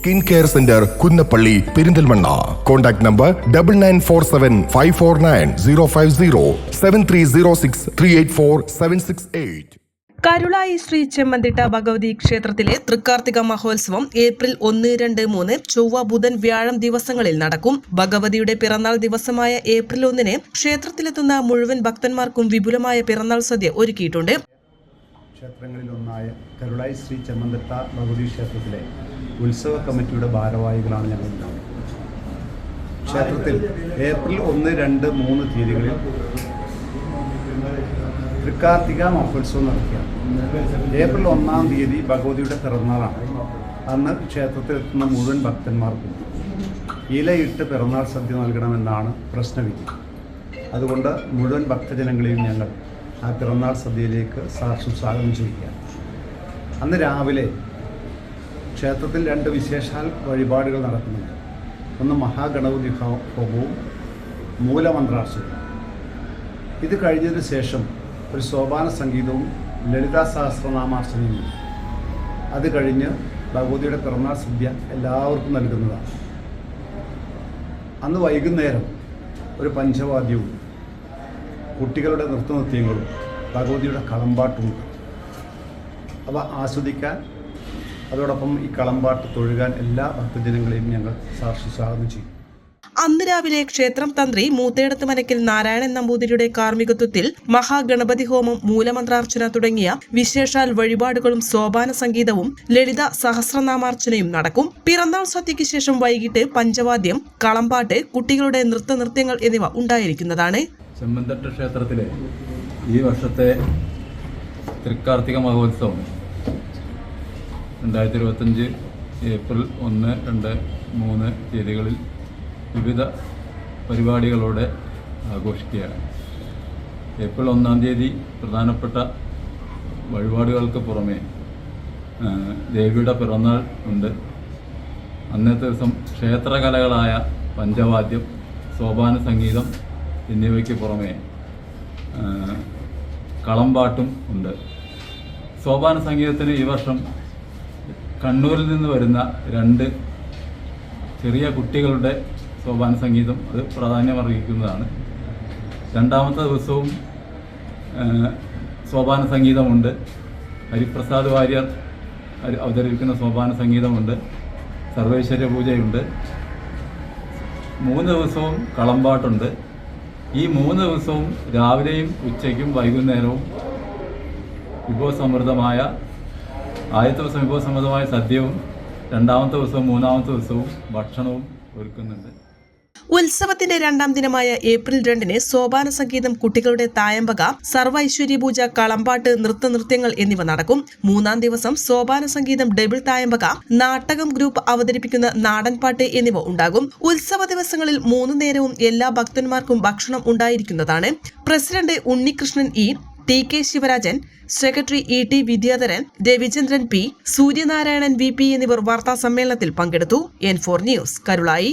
Skin care centre Kunnappally Perinthalmanna. Contact number double nine four seven five four nine zero five zero seven three zero six three eight four seven six eight Karulai Shri Chemmanthitta Bhagavathi ക്ഷേത്രത്തിലെ തൃക്കാർത്തിക മഹോത്സവം April ഒന്ന് രണ്ട് മൂന്ന് ചൊവ്വ ബുധൻ വ്യാഴം ദിവസങ്ങളിൽ നടക്കും. ഭഗവതിയുടെ പിറന്നാൾ ദിവസമായ ഏപ്രിൽ ഒന്നിന് ക്ഷേത്രത്തിലെത്തുന്ന മുഴുവൻ ഭക്തന്മാർക്കും വിപുലമായ പിറന്നാൾ സദ്യ ഒരുക്കിയിട്ടുണ്ട്. ക്ഷേത്രങ്ങളിലൊന്നായ കരുളായി ശ്രീ ചെമ്മന്തട്ട ഭഗവതി ക്ഷേത്രത്തിലെ ഉത്സവ കമ്മിറ്റിയുടെ ഭാരവാഹികളാണ് ഞങ്ങളെല്ലാം ക്ഷേത്രത്തിൽ ഏപ്രിൽ ഒന്ന് രണ്ട് മൂന്ന് തീയതികളിൽ തൃക്കാർത്തിക മഹോത്സവം നടക്കുക ഏപ്രിൽ ഒന്നാം തീയതി ഭഗവതിയുടെ പിറന്നാളാണ്. അന്ന് ക്ഷേത്രത്തിൽ എത്തുന്ന മുഴുവൻ ഭക്തന്മാർക്കും ഇലയിട്ട് പിറന്നാൾ സദ്യ നൽകണമെന്നാണ് പ്രശ്നവിധി. അതുകൊണ്ട് മുഴുവൻ ഭക്തജനങ്ങളെയും ഞങ്ങൾ ആ പിറന്നാൾ സദ്യയിലേക്ക് സാക്ഷി സ്വാഗതം ചെയ്യുക അന്ന് രാവിലെ ക്ഷേത്രത്തിൽ രണ്ട് വിശേഷാൽ വഴിപാടുകൾ നടക്കുന്നുണ്ട്. ഒന്ന് മഹാഗണപതി ഹോമവും മൂലമന്ത്രാർച്ചയും ഇത് കഴിഞ്ഞതിന് ശേഷം ഒരു സോപാന സംഗീതവും ലളിതാ സഹസ്രനാമാർച്ചനയും അത് കഴിഞ്ഞ് ഭഗവതിയുടെ പിറന്നാൾ സദ്യ എല്ലാവർക്കും നൽകുന്നതാണ്. അന്ന് വൈകുന്നേരം ഒരു പഞ്ചവാദ്യവും കുട്ടികളുടെ നൃത്തനൃത്യങ്ങളും ഭഗവതിയുടെ കളമ്പാട്ടുമുണ്ട് അവ ആസ്വദിക്കാൻ അതോടൊപ്പം ഈ കളമ്പാട്ട് തൊഴുകാൻ എല്ലാ ഭക്തജനങ്ങളെയും ഞങ്ങൾ സാക്ഷി സ്വാഗതം ചെയ്യും. അന്ന് രാവിലെ ക്ഷേത്രം തന്ത്രി മൂത്തേടത്ത് മനക്കിൽ നാരായണൻ നമ്പൂതിരിയുടെ കാർമ്മികത്വത്തിൽ മഹാഗണപതി ഹോമം മൂലമന്ത്രാർച്ചന തുടങ്ങിയ വിശേഷാൽ വഴിപാടുകളും സോപാന സംഗീതവും ലളിത സഹസ്രനാമാർച്ചനയും നടക്കും. പിറന്നാൾ സദ്യയ്ക്ക് ശേഷം വൈകിട്ട് പഞ്ചവാദ്യം കളമ്പാട്ട് കുട്ടികളുടെ നൃത്ത നൃത്യങ്ങൾ എന്നിവ ഉണ്ടായിരിക്കുന്നതാണ്. ക്ഷേത്രത്തിലെ ഈ വർഷത്തെ തൃക്കാർത്തിക മഹോത്സവം രണ്ടായിരത്തി ഇരുപത്തഞ്ച് ഏപ്രിൽ ഒന്ന് രണ്ട് മൂന്ന് തീയതികളിൽ വിവിധ പരിപാടികളോടെ ആഘോഷിക്കുകയാണ്. ഏപ്രിൽ ഒന്നാം തീയതി പ്രധാനപ്പെട്ട വഴിപാടുകൾക്ക് പുറമെ ദേവിയുടെ പിറന്നാൾ ഉണ്ട്. അന്നത്തെ ദിവസം ക്ഷേത്രകലകളായ പഞ്ചവാദ്യം സോപാന സംഗീതം എന്നിവയ്ക്ക് പുറമെ കളംപാട്ടും ഉണ്ട്. സോപാന സംഗീതത്തിന് ഈ വർഷം കണ്ണൂരിൽ നിന്ന് വരുന്ന രണ്ട് ചെറിയ കുട്ടികളുടെ സോപാന സംഗീതം അത് പ്രാധാന്യം അർഹിക്കുന്നതാണ്. രണ്ടാമത്തെ ദിവസവും സോപാന സംഗീതമുണ്ട് ഹരിപ്രസാദ് വാര്യർ അവതരിപ്പിക്കുന്ന സോപാന സംഗീതമുണ്ട് സർവേശ്വര പൂജയുണ്ട്. മൂന്ന് ദിവസവും കളമ്പാട്ടുണ്ട്. ഈ മൂന്ന് ദിവസവും രാവിലെയും ഉച്ചയ്ക്കും വൈകുന്നേരവും വിഭവസമൃദ്ധമായ ആദ്യത്തെ ദിവസം വിഭവസമൃദ്ധമായ സദ്യവും രണ്ടാമത്തെ ദിവസവും മൂന്നാമത്തെ ദിവസവും ഭക്ഷണവും ഒരുക്കുന്നുണ്ട്. ഉത്സവത്തിന്റെ രണ്ടാം ദിനമായ ഏപ്രിൽ രണ്ടിന് സോപാന സംഗീതം കുട്ടികളുടെ തായമ്പക സർവ ഐശ്വര്യ പൂജ കളമ്പാട്ട് നൃത്ത നൃത്യങ്ങൾ എന്നിവ നടക്കും. മൂന്നാം ദിവസം സോപാന സംഗീതം ഡബിൾ തായമ്പക നാടകം ഗ്രൂപ്പ് അവതരിപ്പിക്കുന്ന നാടൻപാട്ട് എന്നിവ ഉണ്ടാകും. ഉത്സവ ദിവസങ്ങളിൽ മൂന്നു നേരവും എല്ലാ ഭക്തന്മാർക്കും ഭക്ഷണം ഉണ്ടായിരിക്കുന്നതാണ്. President Unnikrishnan E T K Sivarajan secretary E T Vidyadharan Ravichandran P Sooryanarayanan V P എന്നിവർ വാർത്താ സമ്മേളനത്തിൽ പങ്കെടുത്തു. N four news Karulai.